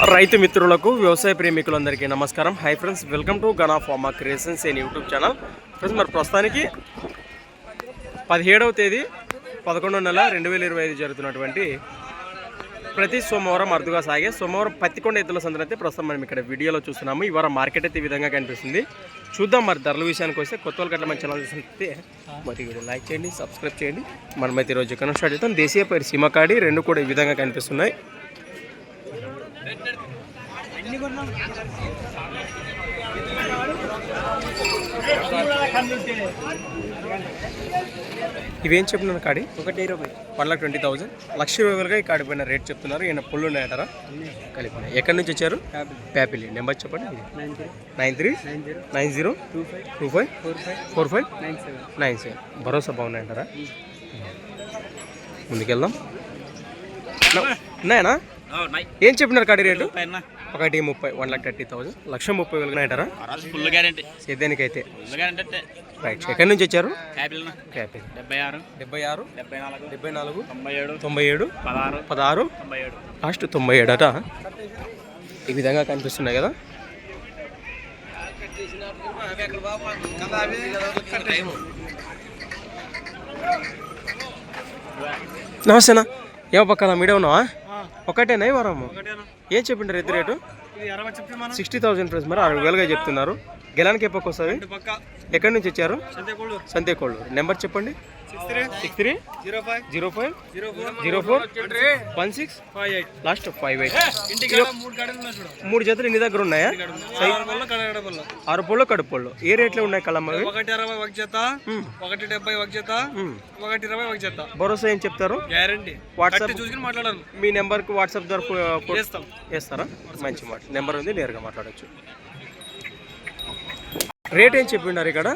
రైతు మిత్రులకు వ్యవసాయ ప్రేమికులందరికీ నమస్కారం. Hi friends welcome to Gana pharma creations and YouTube channel friends మరి ప్రస్తుతానికి పదిహేడవ తేదీ పదకొండవ నెల రెండు వేల ఇరవై ఐదు జరుగుతున్నటువంటి ప్రతి సోమవారం అరుదుగా సాగే సోమవారం పత్తికొండ ఎద్దుల సందర్భం అయితే ప్రస్తుతం మనం ఇక్కడ వీడియోలో చూస్తున్నాము. ఈ వారం మార్కెట్ అయితే ఈ విధంగా కనిపిస్తుంది. చూద్దాం మరి ధరల విషయానికి వస్తే కొత్త వాళ్ళకి అట్లా మన ఛానల్ చూస్తే మరి వీడియో లైక్ చేయండి సబ్స్క్రైబ్ చేయండి. మనమైతే ఈరోజు ఎక్కడ స్టార్ట్ చేద్దాం? దేశీయ పైరు సీమకాడి రెండు కూడా ఈ విధంగా కనిపిస్తున్నాయి. ఇవేం చెప్తున్నారు కాడి? ఒకటి ఇరవై. One lakh twenty thousand. లక్ష ఇరవై వేలుగా ఈ కాడి పైన రేట్ చెప్తున్నారు. ఈయన పుల్లు ఉన్నాయటారా కలిపి ఎక్కడి నుంచి వచ్చారు? ప్యాపిలి. నెంబర్ చెప్పండి. Nine three nine three nine zero. Two five. Four five. Four five. Nine seven. Nine seven. భరోసా బాగున్నాయంటారా ముందుకెళ్దాం. ఉన్నాయనా? ఏం చెప్పినారు కాడి రేటు? ఒకటి ముప్పై వన్ లాక్ థర్టీ థౌసండ్ లక్ష ముప్పై వేలు ఉన్నాయంటారా ఫుల్ గ్యారంటీ. సేద్యానికైతే అంటే రైట్. ఎక్కడి నుంచి వచ్చారు? యాపిల్ క్యాపిల్ డెబ్బై ఆరు. డెబ్బై ఆరు డెబ్బై నాలుగు. డెబ్బై నాలుగు తొంభై ఏడు. తొంభై ఏడు పదహారు. పదహారు తొంభై ఏడు. లాస్ట్ తొంభై ఏడట ఈ విధంగా కనిపిస్తున్నాయి కదా? నమస్తేనా ఏమో పక్కన మీడే ఉన్నావా? ఒకటేనా వారము? ఏం చెప్పింటారు ఎద్దు రేటు? సిక్స్టీ థౌసండ్ ప్రైస్ మరి అరవై వేలుగా చెప్తున్నారు. గెలానికి పక్క ఎక్కడి నుంచి వచ్చారు? సంతేకోళ్ళు నెంబర్ చెప్పండి. Six three? Zero five? Zero five? Zero four? Zero four? One six? Five eight. Last five eight. మూడు జతలు ఇన్ని దగ్గర ఉన్నాయా? ఆరు పళ్ళు కడుపు పళ్ళు. ఏ రేట్లో ఉన్నాయి కళ్ళమ్మవి ఒకటి అరవై ఒక జత. ఒకటి డెబ్బై ఒక జత. ఒకటి ఇరవై ఒక జత. భరోసా ఏం చెప్తారు? గ్యారంటీ. వాట్సాప్ చూసుకుని మాట్లాడాను. మీ నెంబర్కి వాట్సాప్ ద్వారా ఫో- ఫో- చేస్తాం. వేస్తారా మంచి మాట. నెంబర్ ఉంది నేరుగా మాట్లాడచ్చు. రేట్ ఏం చెప్పిండారు ఇక్కడ?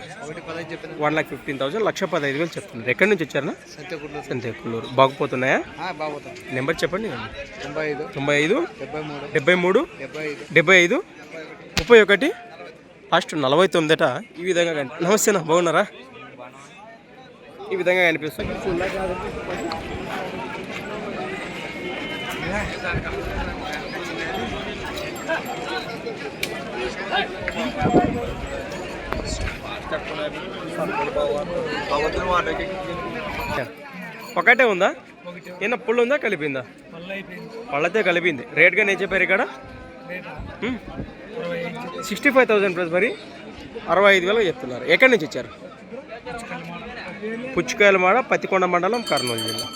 వన్ లాక్ ఫిఫ్టీన్ థౌసండ్ లక్ష పదహైదు వేలు చెప్తున్నారు. ఎక్కడి నుంచి వచ్చారనా సంతేకోళ్ళు అంతే కుల్లూరు బాగుపోతున్నాయా నెంబర్ చెప్పండి. తొంభై ఐదు డెబ్బై మూడు డెబ్బై ఐదు ముప్పై ఒకటి లాస్ట్ నలభై తొమ్మిదట ఈ విధంగా నమస్తేనా బాగున్నారా? ఈ విధంగా కనిపిస్తుంది. ఒకటే ఉందా? ఏమన్నా పుల్లు ఉందా? కలిపిందా? పళ్ళతే కలిపింది. రేట్గా నేను చెప్పారు ఇక్కడ? సిక్స్టీ ఫైవ్ థౌసండ్ ప్లస్ మరి? అరవై ఐదు వేలు చెప్తున్నారు. ఎక్కడి నుంచి వచ్చారు? పుచ్చుకాయల మాడ పత్తికొండ మండలం కర్నూలు జిల్లా.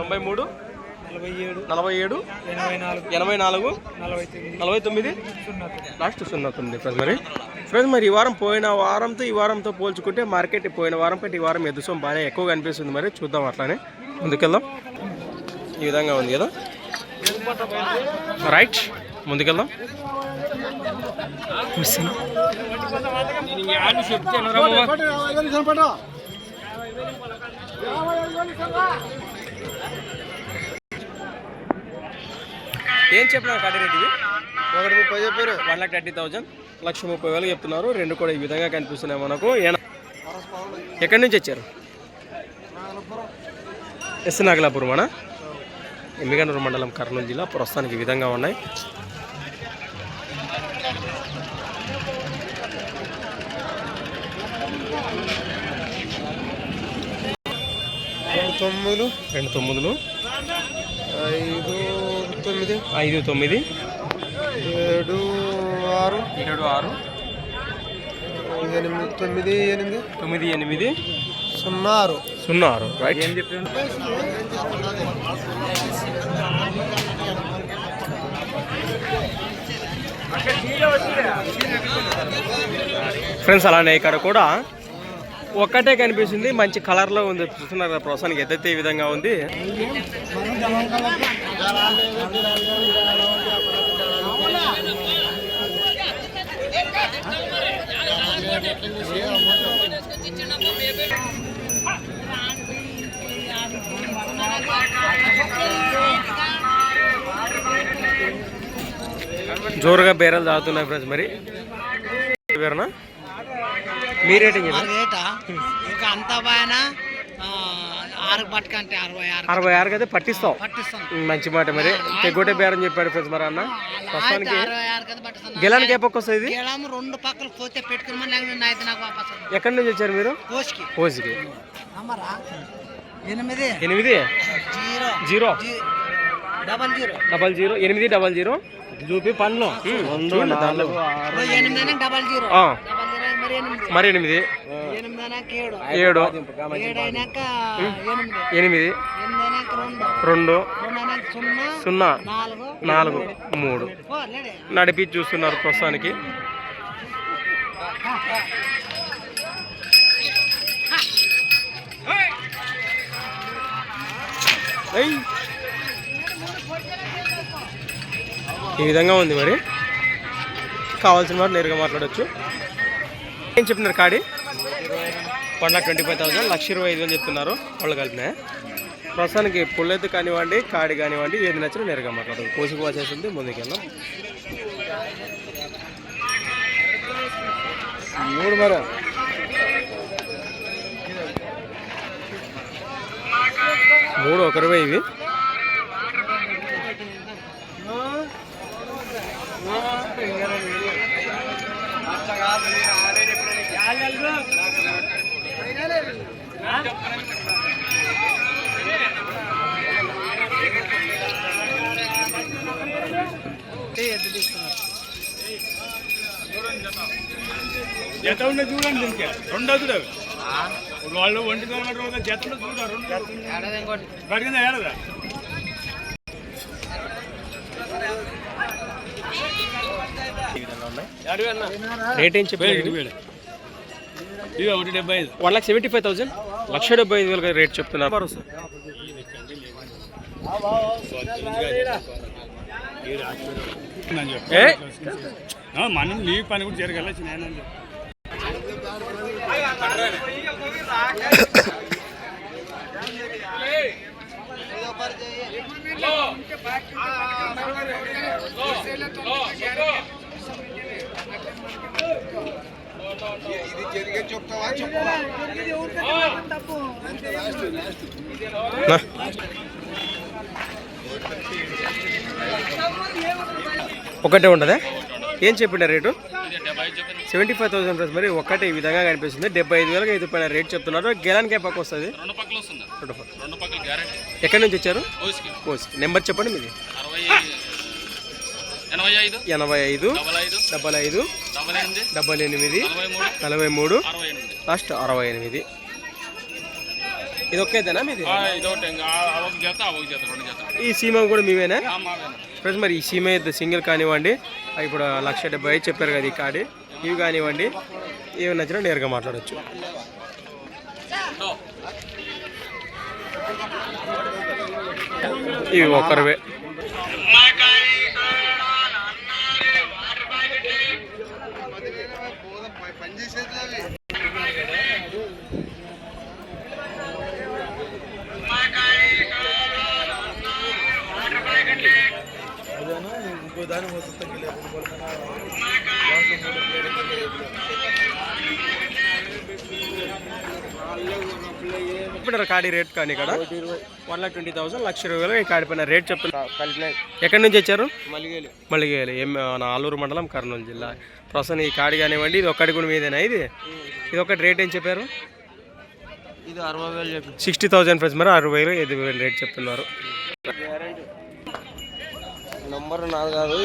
తొంభై మూడు? నలభై ఏడు ఎనభై నాలుగు నలభై తొమ్మిది లాస్ట్ సున్నా తొమ్మిది ఫ్రెండ్స్ మరి. ఫ్రెండ్స్ మరి ఈ వారం పోయిన వారంతో ఈ వారంతో పోల్చుకుంటే మార్కెట్ పోయిన వారం కంటే ఈ వారం ఎదుసం బాగానే ఎక్కువ కనిపిస్తుంది మరి. చూద్దాం అట్లానే. ముందుకెళ్దాం. ఈ విధంగా ఉంది కదా. రైట్. ముందుకెళ్దాం. ఏం చెప్పినారు కడి రేట్ ఇవి? ఒకటి ముప్పై చెప్పారు. వన్ లాక్ థర్టీ థౌజండ్ లక్ష ముప్పై వేలు చెప్తున్నారు. రెండు కూడా ఈ విధంగా కనిపిస్తున్నాయి మనకు. ఎక్కడి నుంచి వచ్చారు? ఎస్ నాగలాపురం మన ఎమ్మిగనూరు మండలం కర్నూలు జిల్లా. ప్రస్తుతానికి ఈ విధంగా ఉన్నాయి. తొమ్మిది రెండు తొమ్మిదిలు. ఐదు. తొమ్మిది? ఐదు తొమ్మిది. ఏడు ఆరు. ఏడు ఆరు. ఎనిమిది తొమ్మిది ఎనిమిది. తొమ్మిది ఎనిమిది. సున్నా ఆరు. సున్నా ఆరు. రైట్ ఫ్రెండ్స్ అలానే ఇక్కడ కూడా ఒక్కటే కనిపిస్తుంది. మంచి కలర్లో ఉంది. చూస్తున్నారు కదా ప్రస్తుతానికి ఎదైతే ఈ విధంగా ఉంది. జోరుగా బేరాలు తాగుతున్నాయి ఫ్రెండ్స్ మరి. బేరనా మీ రేటింగ్ రేటా ఇంకా అంత బాగా ఆరు పట్టుకంటే అరవై ఆరు. అరవై ఆరుకి అయితే పట్టిస్తాం. మంచి మాట మరి. తెగొట్టే బేరం చెప్పాడు ఫ్రెండ్స్ మరి అన్న. ప్రస్తుతానికి గెలానికి ఏ పక్క వస్తుంది రెండు పక్కలు పోతే పెట్టుకుని. ఎక్కడి నుంచి వచ్చారు మీరు? కోసికి అమ్మరా ఎనిమిది. ఎనిమిది? Zero. Double zero. Double zero. ఎనిమిది డబల్ జీరో. చూపి పన్ను. Double zero. మరి ఎనిమిది. ఏడు. ఎనిమిది. రెండు. సున్నా. నాలుగు. మూడు. నడిపి చూస్తున్నారు ప్రస్తుతానికి. ఈ విధంగా ఉంది మరి. కావాల్సిన వారు నేరుగా మాట్లాడొచ్చు. ఏం చెప్తున్నారు కాడి? One lakh twenty five thousand లక్ష ఇరవై ఐదు అని చెప్తున్నారు. వాళ్ళు కలిపిన ప్రస్తుతానికి పుల్లెత్తు కానివ్వండి కాడి కానివ్వండి ఏది నచ్చినా నేరుగా మాట్లాడదు కోసికి వచ్చేసింది ముందుకెళ్ళాం మూడు మరి. మూడు ఒక ఇరవై ఇవి. జత ఉండే చూడండి దీనికి రెండు వద్దు వాళ్ళు ఒంటి కిలోమీటర్ జత ఉండే చూడ రెండు ఏడాది ఏడదా ఈ విధంగా ఉన్నాయి రేట్ ఏం చెప్పారు? ఇక ఒకటి డెబ్బై ఐదు. One lakh seventy five thousand? లక్ష డెబ్బై ఐదు వేలుగా రేట్ చెప్తున్నారు. ఆ, మనం నీ పని కూడా జరగాలి నేను ఒకటే ఉండదా ఏం చెప్పిండ rate? Seventy five thousand plus మరి ఒక్కటే ఈ విధంగా కనిపిస్తుంది. డెబ్బై ఐదు వేలకు ఐదు పైన రేట్ చెప్తున్నారు. గెలానికి పక్క వస్తుంది. ఎక్కడి నుంచి వచ్చారు? నెంబర్ చెప్పండి మీది. ఎనభై ఐదు డబల్ ఐదు డబల్ ఎనిమిది నలభై మూడు లాస్ట్ అరవై ఎనిమిది. ఇది ఒకేదేనా మీది ఈ సీమ కూడా మీవేనా? ఫ్రెండ్స్ మరి ఈ సీమ అయితే సింగిల్ కానివ్వండి ఇప్పుడు లక్ష డెబ్బై ఐదు చెప్పారు కదా ఈ కాడి ఇవి కానివ్వండి ఏవి నచ్చినా నేరుగా మాట్లాడచ్చు. ఓ, దాని ఒక్కరివే ఇప్పుడు కాడి రేట్ కానీ ఇక్కడ? వన్ లాక్ ట్వంటీ థౌసండ్ లక్ష ఇరవై వేలు ఈ కాడి పైన రేట్ చెప్తున్నారు ఎక్కడి నుంచి వచ్చారు? మలిగేలు మల్లిగేలు. ఏం ఆలూరు మండలం కర్నూలు జిల్లా. ప్రస్తుతం ఈ కాడి కానివ్వండి ఇది ఒక్కటి కూడా మీదేనా ఇది? ఇది ఒకటి రేట్ ఏం చెప్పారు? ఇది అరవై వేలు సిక్స్టీ థౌసండ్ ఫ్రెండ్స్ మరి అరవై వేలు ఐదు వేలు రేట్ చెప్తున్నారు. నంబర్ నాది కాదు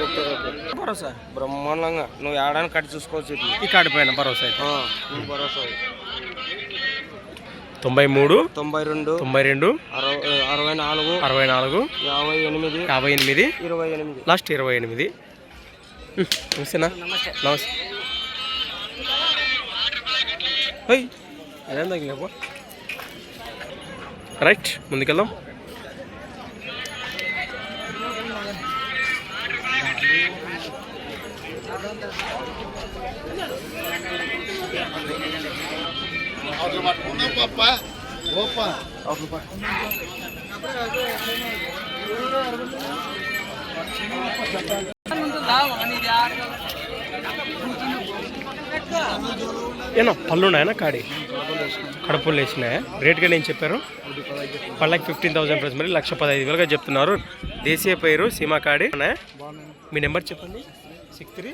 పెట్టారు. భరోసా? బ్రహ్మాండంగా. నువ్వు ఏడాన్ని కట్టి చూసుకోవచ్చు. ఈ కాడి పైన భరోసా భరోసా తొంభై మూడు తొంభై రెండు తొంభై రెండు అరవై నాలుగు అరవై నాలుగు యాభై ఎనిమిది యాభై ఎనిమిది ఇరవై ఎనిమిది. లాస్ట్ ఇరవై ఎనిమిది. నమస్తేనా? నమస్తే. హై అదేం రైట్ ముందుకెళ్దాం. ఏనా పళ్ళున్నాయన కాడి? కడుపులు వేసినాయా రేట్గా నేను చెప్పారు. పళ్ళకి ఫిఫ్టీన్ థౌసండ్ ప్లస్ మరి లక్ష పదహైదు వేలుగా చెప్తున్నారు. దేశీయ పేరు సీమా కాడి. మీ నెంబర్ చెప్పండి. Six three.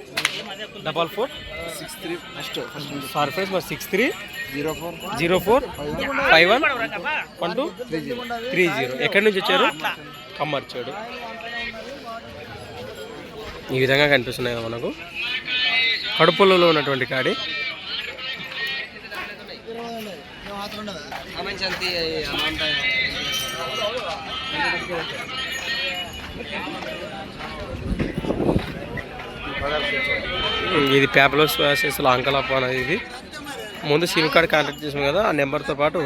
Double four. Six three. First sorry friends మరి six three. Zero four. Zero four. Five one. One two. Three zero. ఎక్కడి నుంచి వచ్చారు? కమ్మర్చాడు. ఈ విధంగా కనిపిస్తున్నాయి కదా మనకు. కడుపులలో ఉన్నటువంటి కాడి. ఇది పేపర్లో చేసిన అంకలాప అనేది ఇది. ముందు సిమ్ కార్డ్ కాంటాక్ట్ చేసాం కదా ఆ నెంబర్తో పాటు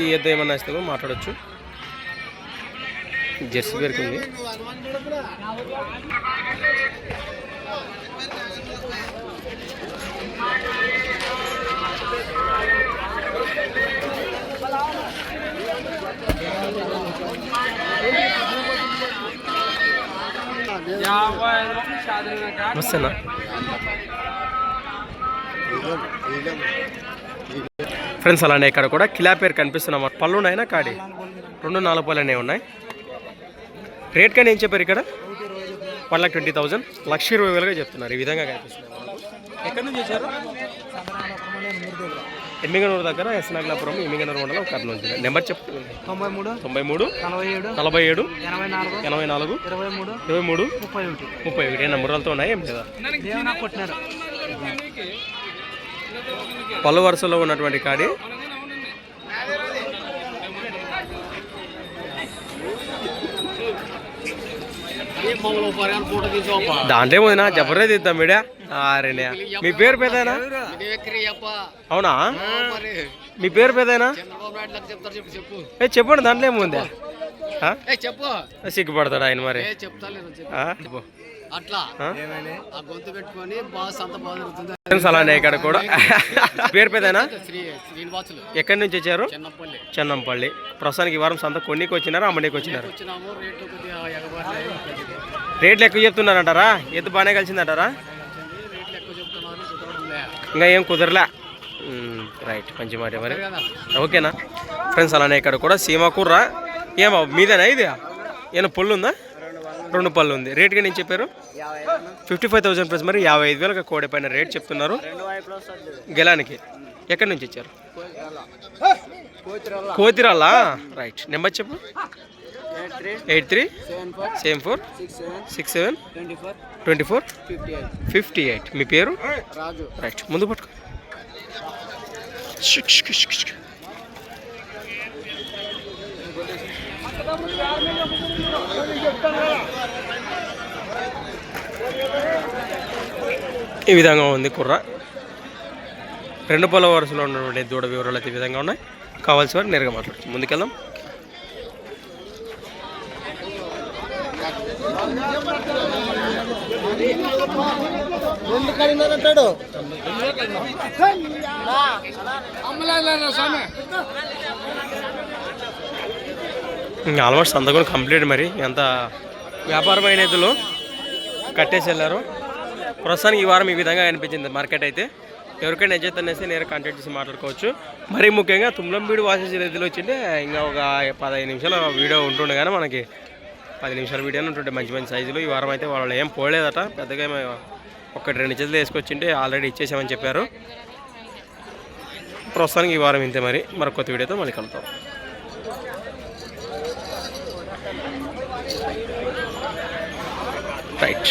ఈ ఇద్దరు ఏమన్నా ఇస్తుందో మాట్లాడచ్చు. జెర్సీ పేరుకి ఉంది వస్తేనా ఫ్రెండ్స్ అలానే ఇక్కడ కూడా కిలా పేరు కనిపిస్తున్నాం పళ్ళు ఉన్నాయినా కాడి? రెండు నాలుగు పళ్ళు అనేవి ఉన్నాయి. రేట్ కానీ ఏం చెప్పారు ఇక్కడ? వన్ లాక్ ట్వంటీ థౌజండ్ లక్ష ఇరవై వేలుగా చెప్తున్నారు. ఈ విధంగా కనిపిస్తున్నారు ఎక్కడి నుంచి వచ్చారు? ఎమ్మిగనూరు దగ్గర ఎస్నాగ్లాపురం ఎమ్మిగనూరు మండలం కర్నూలు జిల్లా. నెంబర్ చెప్పు తొంభై మూడు తొంభై మూడు నలభై ఏడు నలభై ఏడు ఎనభై నాలుగు ఎనభై నాలుగు ఇరవై మూడు ఇరవై మూడు ముప్పై ఒకటి. ముప్పై ఒకటి. ముర్రలతో ఉన్నాయి? ఏం లేదా? పళ్ళు వరుసలో ఉన్నటువంటి కాడి దాంట్లో ఏముందినా? జబర్దస్త్ ఇద్దాం మీడియా అరేనే మీ పేరు పెద్దనా అవునా? మీ పేరు పెద్దనా ఏ చెప్పండి దాంట్లో ఏముంది? చెప్పు. సిగ్గుపడతాడు ఆయన మరి. అట్లా. గొంతు పెట్టుకొని అలానే ఇక్కడ కూడా. పేరు శ్రీనివాసులు. ఎక్కడి నుంచి వచ్చారు? చిన్నపల్లి. ప్రస్తుతానికి ఈ వారం సంత కొన్నికి వచ్చినారా అమ్మనికి వచ్చినారు? రేట్లు ఎక్కువ చెప్తున్నారంటారా? ఎత్తు బాగానే కలిసిందంటారా? ఇంకా ఏం కుదరలే. రైట్ మంచి మాట మరి. ఓకేనా? ఫ్రెండ్స్ అలానే ఇక్కడ కూడా సీమాకూర ఏమో మీదేనా ఇది? ఏమైనా పళ్ళు ఉందా? రెండు పళ్ళు ఉంది. రేట్గా నేను చెప్పారు ఫిఫ్టీ ఫైవ్ థౌసండ్ ప్లస్ మరి యాభై ఐదు వేలకు కోడి పైన రేట్ చెప్తున్నారు. గెలానికి. ఎక్కడి నుంచి ఇచ్చారు? కోతిరాలా. రైట్ నెంబర్ చెప్పు. Eight three? Seven four? Six seven? Twenty four? Fifty eight. మీ పేరు? రాజు. రైట్. ముందు పట్టుకో. ఈ విధంగా ఉంది కుర్ర. రెండు పళ్ళ వరుసలో ఉన్నటువంటి దూడ వివరాలు అయితే ఈ విధంగా ఉన్నాయి. కావాల్సిన వారు నేరుగా మాట్లాడచ్చు. ముందుకెళ్దాం. రెండు కడిగినారు అంటాడు. ఆల్మోస్ట్ అంతా కూడా కంప్లీట్ మరి. ఎంత వ్యాపారమైన ఇదిలో కట్టేసి వెళ్ళారు. ప్రస్తుతానికి ఈ వారం ఈ విధంగా అనిపించింది మార్కెట్ అయితే. ఎవరికైనా నచ్చితే అనేసి నేను కాంటాక్ట్ చేసి మాట్లాడుకోవచ్చు. మరీ ముఖ్యంగా తుమ్లంబీడు వాసేసి ఇదిలో వచ్చింటే ఇంకా ఒక పదహైదు నిమిషాలు వీడియో ఉంటుండే కానీ మనకి పది నిమిషాల వీడియోనే ఉంటుండే మంచి మంచి సైజులు ఈ వారం అయితే వాళ్ళు ఏం పోలేదట. పెద్దగా ఏమో ఒకటి రెండు చేతులు వేసుకొచ్చింటే ఆల్రెడీ ఇచ్చేసామని చెప్పారు. ప్రస్తుతానికి ఈ వారం ఇంతే మరి. మరొక కొత్త వీడియోతో మళ్ళీ కలుతాం రైట్